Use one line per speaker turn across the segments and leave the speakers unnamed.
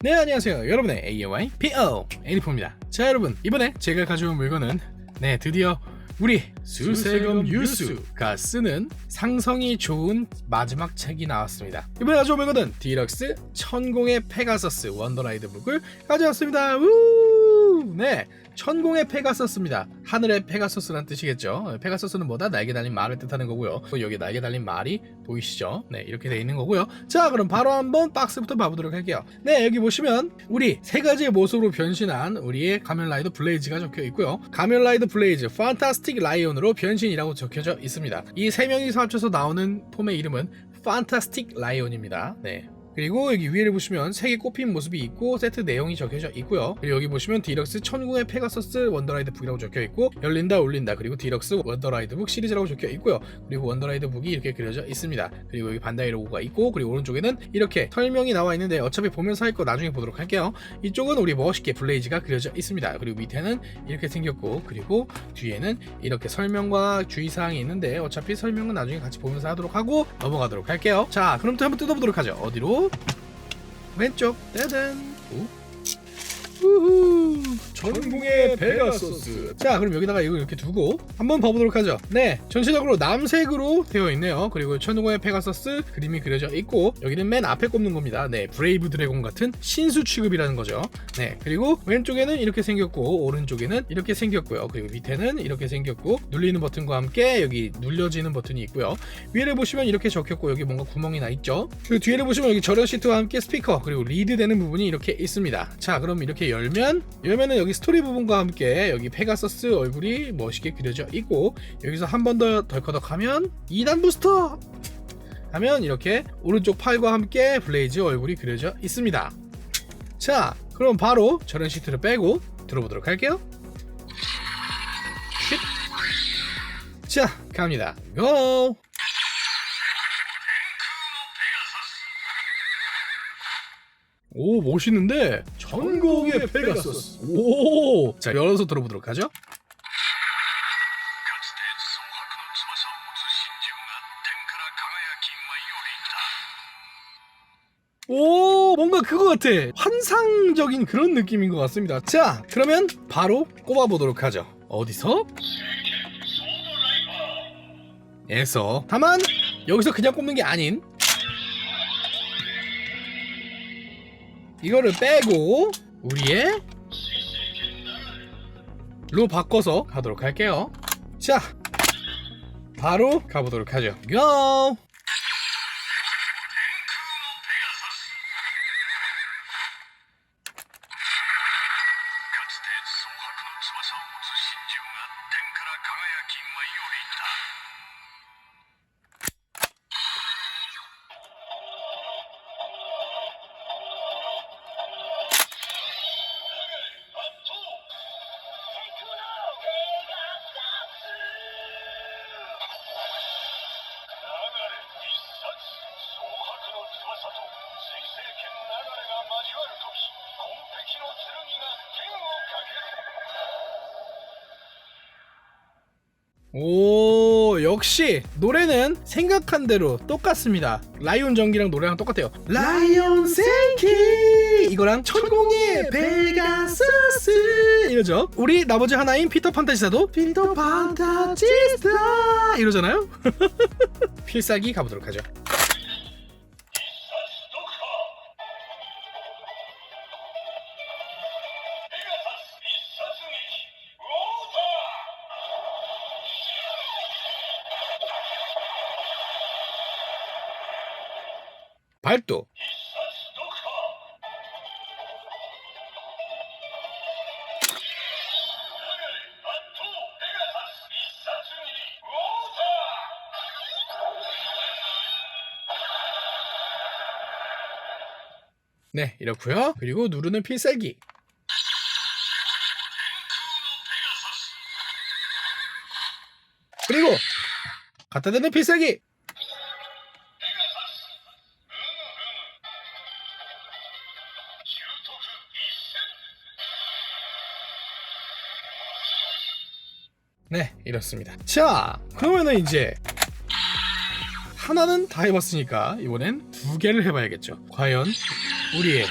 네 안녕하세요. 여러분의 AOI PO 에리포입니다. 자 여러분 이번에 제가 가져온 물건은 네 드디어 우리 수세검 유수가 쓰는 상성이 좋은 마지막 책이 나왔습니다. 이번에 가져온 물건은 디럭스 천공의 페가서스 원더라이드 북을 가져왔습니다. 우! 네 천공의 페가서스입니다. 하늘의 페가서스란 뜻이겠죠. 페가서스는 뭐다? 날개 달린 말을 뜻하는 거고요. 또 여기 날개 달린 말이 보이시죠? 네 이렇게 되어 있는 거고요. 자 그럼 바로 한번 박스부터 봐보도록 할게요. 네 여기 보시면 우리 세 가지의 모습으로 변신한 우리의 가면라이더 블레이즈가 적혀 있고요. 가면라이더 블레이즈 판타스틱 라이온으로 변신이라고 적혀져 있습니다. 이 세 명이서 합쳐서 나오는 폼의 이름은 판타스틱 라이온입니다. 네 그리고 여기 위를 보시면 세개 꼽힌 모습이 있고 세트 내용이 적혀져 있고요. 그리고 여기 보시면 디럭스 천궁의 페가서스 원더라이드 북이라고 적혀 있고 열린다 올린다 그리고 디럭스 원더라이드 북 시리즈라고 적혀 있고요. 그리고 원더라이드 북이 이렇게 그려져 있습니다. 그리고 여기 반다이 로고가 있고 그리고 오른쪽에는 이렇게 설명이 나와 있는데 어차피 보면서 할 거 나중에 보도록 할게요. 이쪽은 우리 멋있게 블레이즈가 그려져 있습니다. 그리고 밑에는 이렇게 생겼고 그리고 뒤에는 이렇게 설명과 주의사항이 있는데 어차피 설명은 나중에 같이 보면서 하도록 하고 넘어가도록 할게요. 자 그럼 또 한번 뜯어보도록 하죠. 어디로? 왼쪽. 따단. 오. 우후 전궁의 베가소스. 자 그럼 여기다가 이거 이렇게 두고 한번 봐보도록 하죠. 네 전체적으로 남색으로 되어 있네요. 그리고 천궁의 페가서스 그림이 그려져 있고 여기는 맨 앞에 꼽는 겁니다. 네 브레이브 드래곤 같은 신수 취급이라는 거죠. 네 그리고 왼쪽에는 이렇게 생겼고 오른쪽에는 이렇게 생겼고요. 그리고 밑에는 이렇게 생겼고 눌리는 버튼과 함께 여기 눌려지는 버튼이 있고요. 위를 보시면 이렇게 적혔고 여기 뭔가 구멍이 나 있죠? 그리고 뒤를 보시면 여기 절연 시트와 함께 스피커 그리고 리드 되는 부분이 이렇게 있습니다. 자 그럼 이렇게 열면 열면은 여기 스토리 부분과 함께 여기 페가서스 얼굴이 멋있게 그려져 있고 여기서 한 번 더 덜커덕하면 2단 부스터! 하면 이렇게 오른쪽 팔과 함께 블레이즈 얼굴이 그려져 있습니다. 자 그럼 바로 절연 시트를 빼고 들어보도록 할게요. 쉿. 자 갑니다. 고 오 멋있는데? 전국의 페가서스. 오자 열어서 들어보도록 하죠. 오 뭔가 그거 같아. 환상적인 그런 느낌인 것 같습니다. 자 그러면 바로 꼽아보도록 하죠. 어디서? 에서. 다만 여기서 그냥 꼽는 게 아닌 이거를 빼고 우리의 로 바꿔서 가도록 할게요 자 바로 가보도록 하죠 고! 오 역시 노래는 생각한 대로 똑같습니다. 라이온 전기랑 노래랑 똑같아요. 라이온 생키! 이거랑 천공의 베가서스! 이러죠? 우리 나머지 하나인 피터 판타지스타도 피터 판타지스타 이러잖아요? 필살기 가보도록 하죠 발도. 네 이렇고요. 그리고 누르는 필살기. 그리고 갖다 대는 필살기 네 이렇습니다 자 그러면은 이제 하나는 다 해봤으니까 이번엔 두 개를 해봐야겠죠. 과연 우리의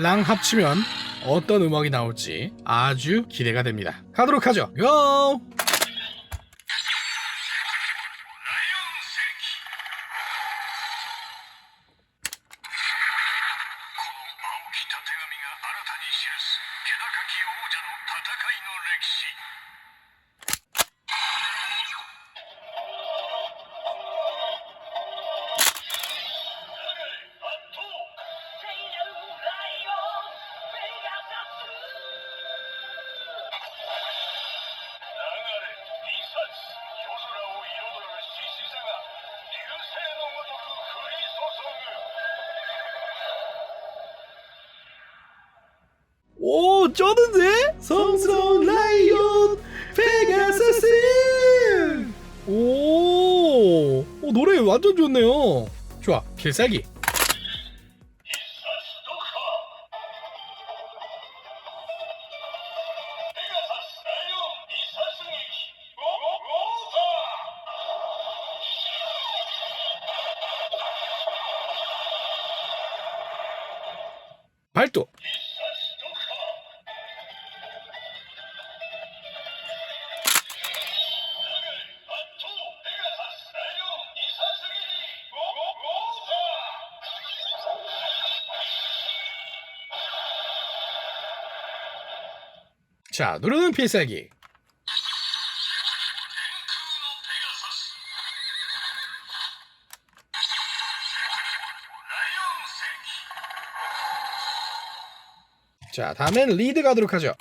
랑 합치면 어떤 음악이 나올지 아주 기대가 됩니다. 가도록 하죠. 고! 오 쩌는데? 성스러운 라이온 페가사스! 오, 오 노래 완전 좋네요. 좋아 길살기 자 누르는 필살기. 자 다음엔 리드 가도록 하죠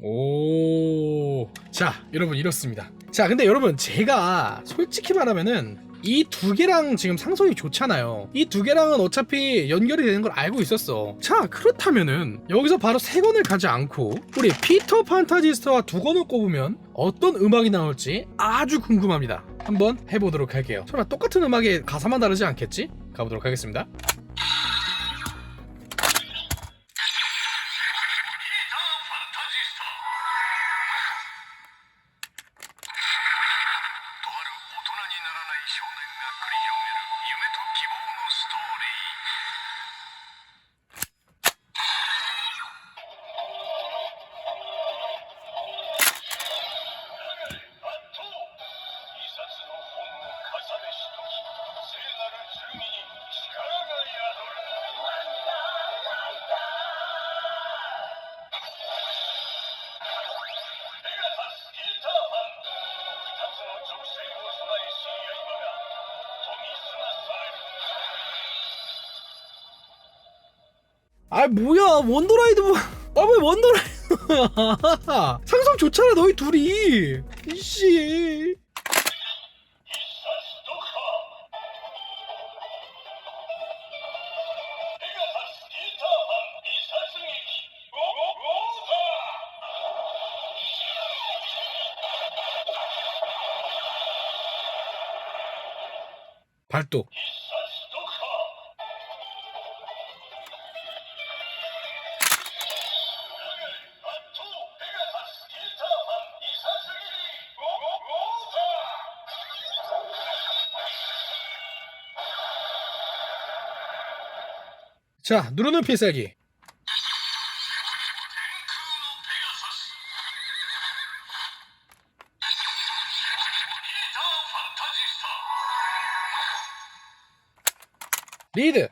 오. 자, 여러분 이렇습니다. 자, 근데 여러분 제가 솔직히 말하면은 이 두 개랑 지금 상성이 좋잖아요. 이 두 개랑은 어차피 연결이 되는 걸 알고 있었어. 자, 그렇다면은 여기서 바로 세 권을 가지 않고 우리 피터 판타지스타와 두 권을 꼽으면 어떤 음악이 나올지 아주 궁금합니다. 한번 해보도록 할게요. 설마 똑같은 음악에 가사만 다르지 않겠지? 가보도록 하겠습니다. 아 뭐야 원더라이드 뭐 아왜 원더라이드 상성 좋잖아 너희 둘이. 이씨. 발도 자 누르는 필살기. 리드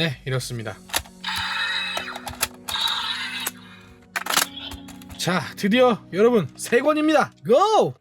네, 이렇습니다. 자, 드디어 여러분 세 권입니다. 고!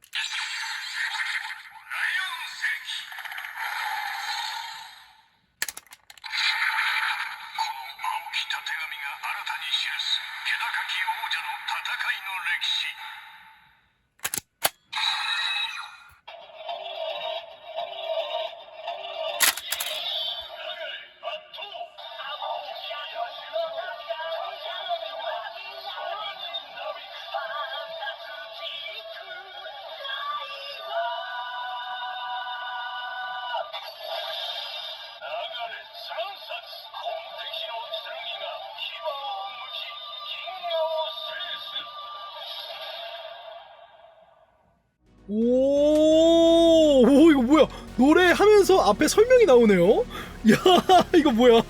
오, 오 이거 뭐야? 노래하면서 앞에 설명이 나오네요. 야, 이거 뭐야?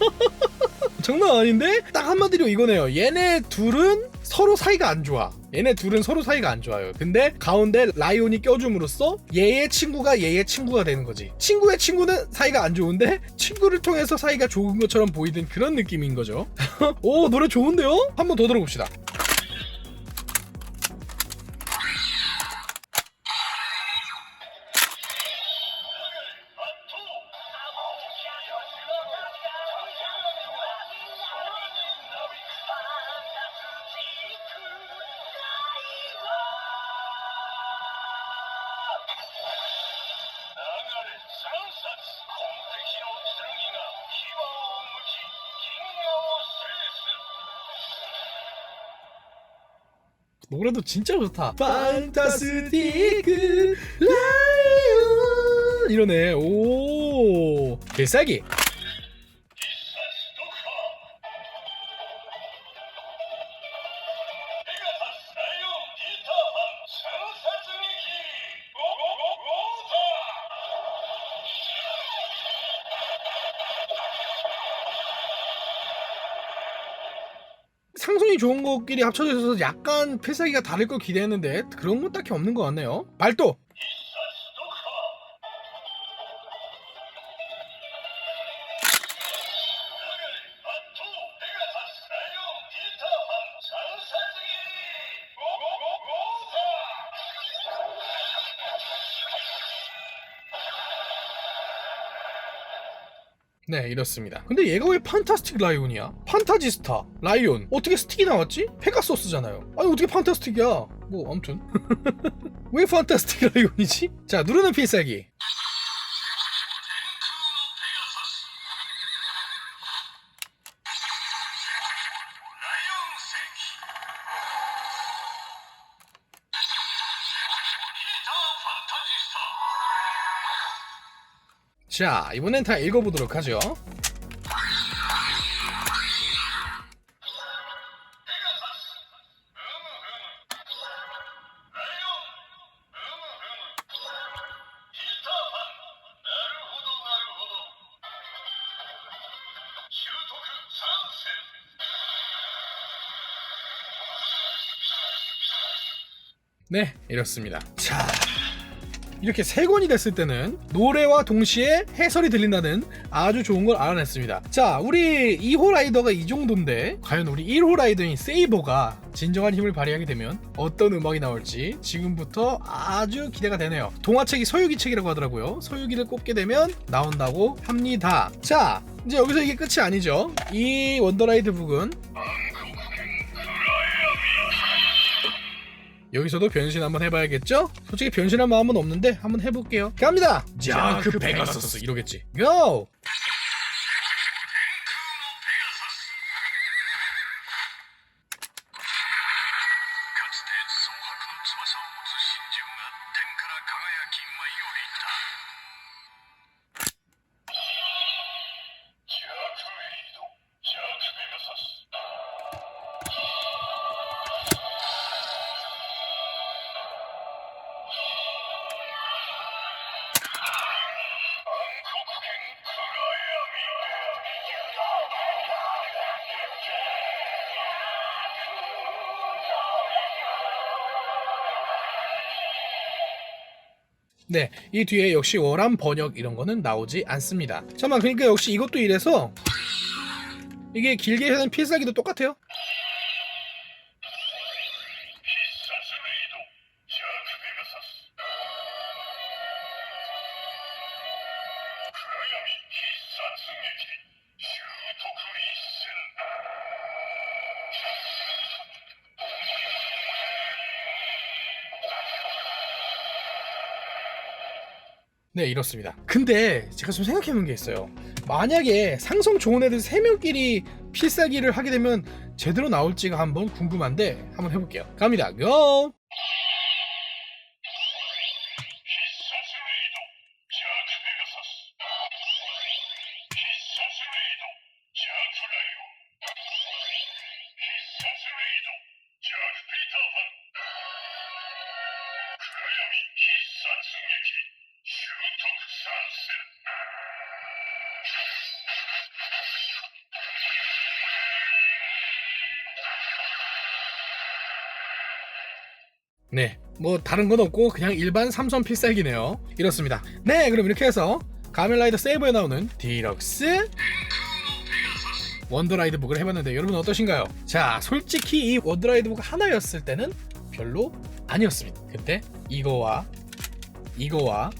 장난 아닌데? 딱 한마디로 이거네요. 얘네 둘은 서로 사이가 안 좋아. 얘네 둘은 서로 사이가 안 좋아요. 근데 가운데 라이온이 껴줌으로써 얘의 친구가 얘의 친구가 되는 거지. 친구의 친구는 사이가 안 좋은데 친구를 통해서 사이가 좋은 것처럼 보이는 그런 느낌인 거죠. 오, 노래 좋은데요? 한번 더 들어봅시다. 노래도 진짜 좋다. 판타스티크 라이온 이러네. 오 필살기. 상성이 좋은 것끼리 합쳐져 있어서 약간 필살기가 다를 걸 기대했는데 그런 건 딱히 없는 것 같네요. 발도. 네 이렇습니다. 근데 얘가 왜 판타스틱 라이온이야? 판타지스타 라이온 어떻게 스틱이 나왔지? 페가소스잖아요. 아니 어떻게 판타스틱이야? 뭐 아무튼 왜 판타스틱 라이온이지? 자 누르는 필살기. 자 이번엔 다 읽어보도록 하죠. 네 이렇습니다. 자 이렇게 세 권이 됐을 때는 노래와 동시에 해설이 들린다는 아주 좋은 걸 알아냈습니다. 자, 우리 2호 라이더가 이 정도인데 과연 우리 1호 라이더인 세이버가 진정한 힘을 발휘하게 되면 어떤 음악이 나올지 지금부터 아주 기대가 되네요. 동화책이 서유기 책이라고 하더라고요. 서유기를 꼽게 되면 나온다고 합니다. 자, 이제 여기서 이게 끝이 아니죠. 이 원더라이드 북은 여기서도 변신 한번 해봐야겠죠? 솔직히 변신할 마음은 없는데 한번 해볼게요. 갑니다. 자크 페가서스 이러겠지. 고! 네, 이 뒤에 역시 월암 번역 이런 거는 나오지 않습니다. 잠깐만, 그러니까 역시 이것도 이래서 이게 길게 하는 필살기도 똑같아요. 네, 이렇습니다. 근데 제가 좀 생각해본 게 있어요. 만약에 상성 좋은 애들 3명끼리 필살기를 하게 되면 제대로 나올지가 한번 궁금한데 한번 해볼게요. 갑니다. 고! 네, 뭐 다른 건 없고 그냥 일반 삼선 필살기네요. 이렇습니다. 네, 그럼 이렇게 해서 가멜라이더 세이버에 나오는 디럭스 원더라이드 북을 해봤는데 여러분 어떠신가요? 자, 솔직히 이 원더라이드 북 하나였을 때는 별로 아니었습니다. 그때 이거와 이거와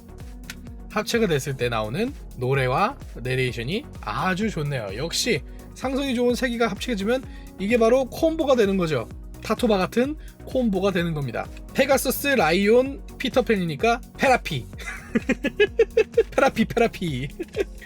합체가 됐을 때 나오는 노래와 내레이션이 아주 좋네요. 역시 상성이 좋은 세 개가 합쳐지면 이게 바로 콤보가 되는 거죠. 타토바 같은 콤보가 되는 겁니다. 페가서스, 라이온, 피터팬이니까 페라피. 페라피, 페라피.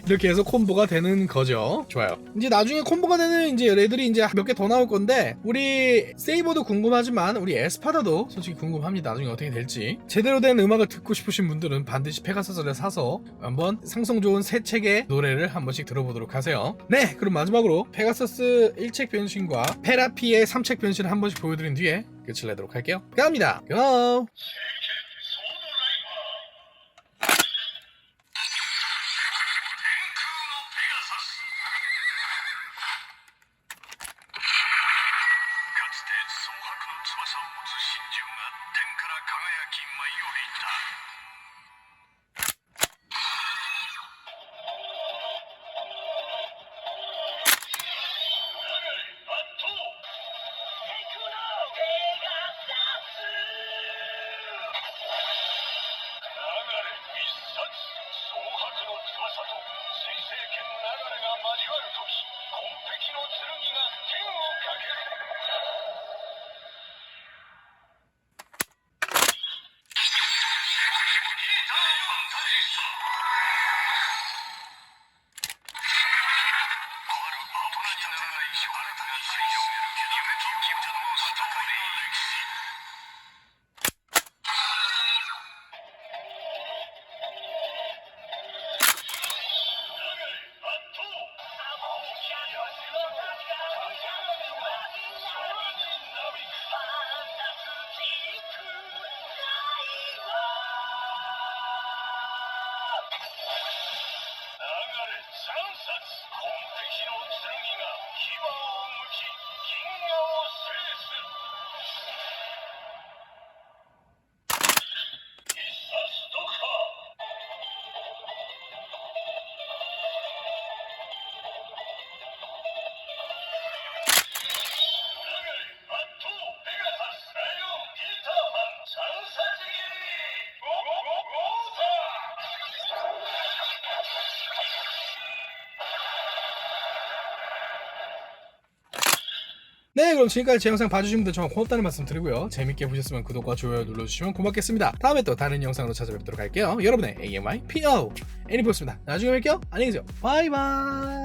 이렇게 해서 콤보가 되는 거죠. 좋아요. 이제 나중에 콤보가 되는 이제 애들이 이제 몇 개 더 나올 건데 우리 세이버도 궁금하지만 우리 에스파다도 솔직히 궁금합니다. 나중에 어떻게 될지. 제대로 된 음악을 듣고 싶으신 분들은 반드시 페가서스를 사서 한번 상성 좋은 새 책의 노래를 한 번씩 들어보도록 하세요. 네, 그럼 마지막으로 페가서스 1책 변신과 페라피의 3책 변신을 한 번씩 보여드린 뒤에 끝을 내도록 할게요. 갑니다. 고! 네, 그럼 지금까지 제 영상 봐주신 분들 정말 고맙다는 말씀 드리고요. 재밌게 보셨으면 구독과 좋아요 눌러주시면 고맙겠습니다. 다음에 또 다른 영상으로 찾아뵙도록 할게요. 여러분의 AMI PO 애니보였습니다. 나중에 뵐게요. 안녕히 계세요. 바이바이.